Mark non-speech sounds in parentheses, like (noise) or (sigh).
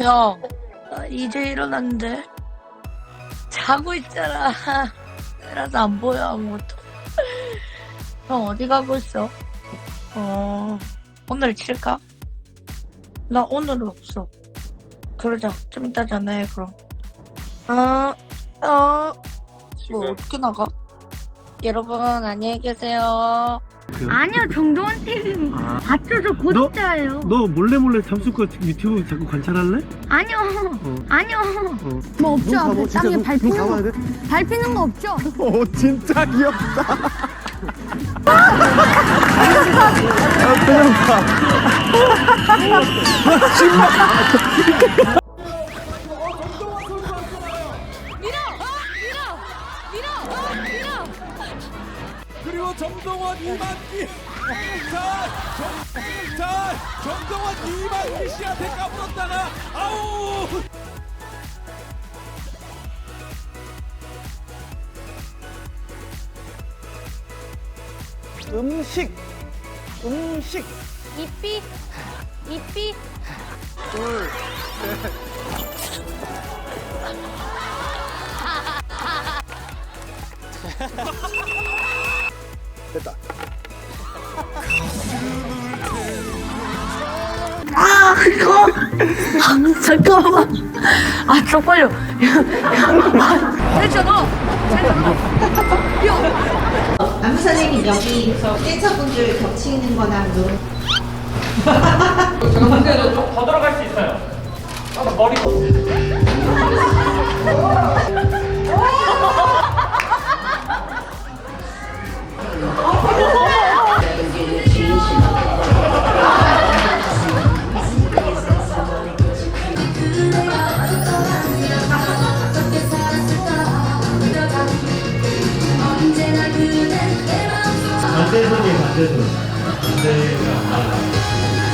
형, 나 이제 일어났는데 자고 있잖아. (laughs) 그래서 안 보여 아무것도. (laughs) 형 어디 가고 있어? 어, 오늘 칠까? 나 오늘은 없어. 그러자. 좀 이따 전화해 그럼. 어, 어, 뭐 어떻게 나가? 여러분 안녕히 계세요. 아니요 정동원 TV 아. 봤죠 저 구독자예요 너 몰래 몰래 잠수과 유튜브 자꾸 관찰할래? 아니요 어. 아니요 어. 뭐 없죠 앞에 땅에 밟히는 가봐야 거 돼? 밟히는 거 없죠 오 진짜 귀엽다. (laughs) (laughs) 그리고 정동원 이만기. 자, 정, 자 정동원 이만기 씨한테 까불었다가 아우 음식 음식. 이삐 이삐 (laughs) 됐다. 아, 이거. 아, 잠깐만. 아, 쪽팔려. 괜찮아. 안부 선생님 여기서 댄서분들 겹치는 거나 뭐 반대손이에요, 반대손. 반대가.